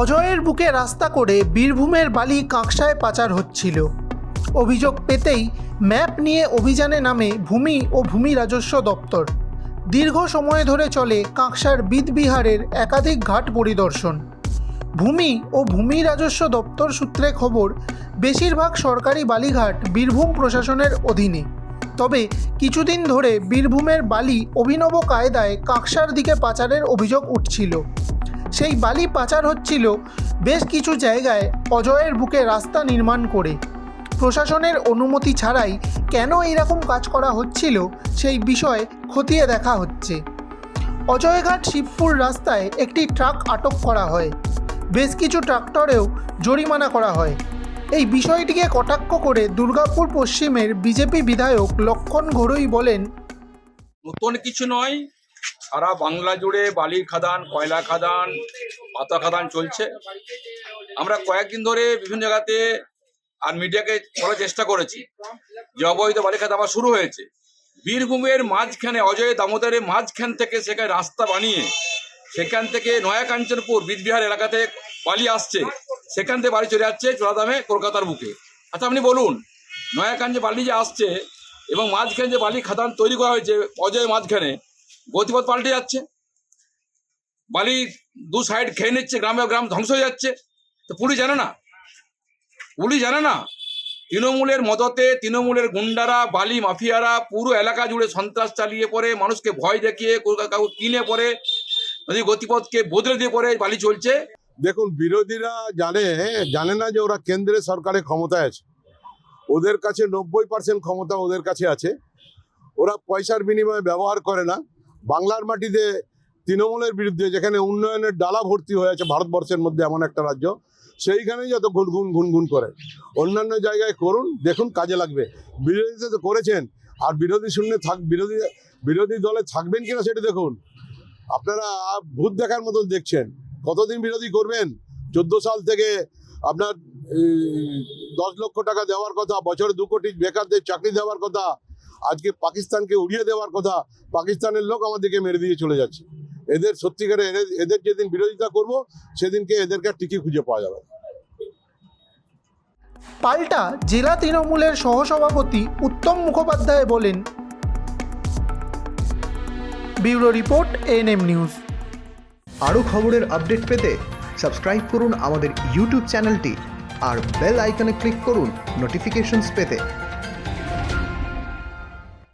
অজয়ের বুকে রাস্তা করে বীরভূমের বালি কাঁকসায় পাচার হচ্ছিল। অভিযোগ পেতেই ম্যাপ নিয়ে অভিযানে নামে ভূমি ও ভূমি রাজস্ব দপ্তর। দীর্ঘ সময় ধরে চলে কাঁকসার বিদবিহারের একাধিক ঘাট পরিদর্শন। ভূমি ও ভূমি রাজস্ব দপ্তর সূত্রে খবর, বেশিরভাগ সরকারি বালিঘাট বীরভূম প্রশাসনের অধীনে। তবে কিছুদিন ধরে বীরভূমের বালি অভিনব কায়দায় কাঁকসার দিকে পাচারের অভিযোগ উঠছিল। সেই বালি পাচার হচ্ছিল বেশ কিছু জায়গায় অজয়ের বুকে রাস্তা নির্মাণ করে। প্রশাসনের অনুমতি ছাড়াই কেন এইরকম কাজ করা হচ্ছিল সেই বিষয়ে খতিয়ে দেখা হচ্ছে। অজয়ঘাট শিবপুর রাস্তায় একটি ট্রাক আটক করা হয়। বেশ কিছু ট্রাক্টরেও জরিমানা করা হয়। এই বিষয়টিকে কটাক্ষ করে দুর্গাপুর পশ্চিমের বিজেপি বিধায়ক লক্ষণ ঘড়ুই বলেন, নতুন কিছু নয় সারা বাংলা জুড়ে বালির খাদান, কয়লা খাদান, পাতা খাদান চলছে। আমরা কয়েকদিন ধরে বিভিন্ন জায়গাতে আর মিডিয়াকে বলার চেষ্টা করেছি যে অবৈধ বালি খাদা আবার শুরু হয়েছে। বীরভূমের মাঝখানে, অজয় দামোদরের মাঝখান থেকে সেখানে রাস্তা বানিয়ে, সেখান থেকে নয়া কাঞ্চনপুর বীরবিহার এলাকাতে বালি আসছে, সেখান থেকে বাড়ি চলে যাচ্ছে চোরাদামে কলকাতার বুকে। আচ্ছা আপনি বলুন নয়া কাঞ্চে বালি যে আসছে এবং মাঝখানে যে বালি খাদান তৈরি করা হয়েছে, অজয় মাঝখানে গতিপথ পাল্টে যাচ্ছে। বালি দু সাইড খেয়ে নিচ্ছে, গ্রামে গ্রাম ধ্বংস হয়ে যাচ্ছে। তো পুলিশ জানে না? পুলিশ জানে না? তৃণমূলের মদতে তৃণমূলের গুন্ডারা, বালি মাফিয়ারা পুরো এলাকা জুড়ে সন্ত্রাস চালিয়ে পড়ে, মানুষকে ভয় দেখিয়ে কাউকে কিনে পড়ে, নদী গতিপথকে বদলে দিয়ে পড়ে, বালি চলছে। দেখুন, বিরোধীরা জানে জানে না যে ওরা কেন্দ্রে সরকারে ক্ষমতায় আছে। ওদের কাছে নব্বই পার্সেন্ট ক্ষমতা ওদের কাছে আছে। ওরা পয়সার বিনিময়ে ব্যবহার করে না। বাংলার মাটিতে তৃণমূলের বিরুদ্ধে যেখানে উন্নয়নের ডালা ভর্তি হয়ে আছে ভারতবর্ষের মধ্যে এমন একটা রাজ্য, সেইখানেই যত গুনগুন গুনগুন করে। অন্যান্য জায়গায় করুন, দেখুন কাজে লাগবে। বিরোধীতে তো করেছেন, আর বিরোধী শূন্য থাক, বিরোধী বিরোধী দলে থাকবেন কিনা সেটা দেখুন। আপনারা ভূত দেখার মতন দেখছেন, কতদিন বিরোধী করবেন? চোদ্দ সাল থেকে আপনার দশ লক্ষ টাকা দেওয়ার কথা, বছরে দু কোটি বেকারদের চাকরি দেওয়ার কথা আজকে পাকিস্তানকে উড়িয়ে দেওয়ার কথা পাকিস্তানের লোক আমাদেরকে মেরে দিয়ে চলে যাচ্ছে। এদের সত্যিকারে এদের এদের যেদিন বিরোধিতা করব সেদিনকে এদেরকে আর টিকি খুঁজে পাওয়া যাবে পাল্টা জেলা তৃণমূলের সহসভাপতি উত্তম মুখোপাধ্যায় বলেন ব্যুরো রিপোর্ট এএনএম নিউজ। আরও খবরের আপডেট পেতে সাবস্ক্রাইব করুন আমাদের ইউটিউব চ্যানেলটি আর বেল আইকনে ক্লিক করুন নোটিফিকেশনস পেতে।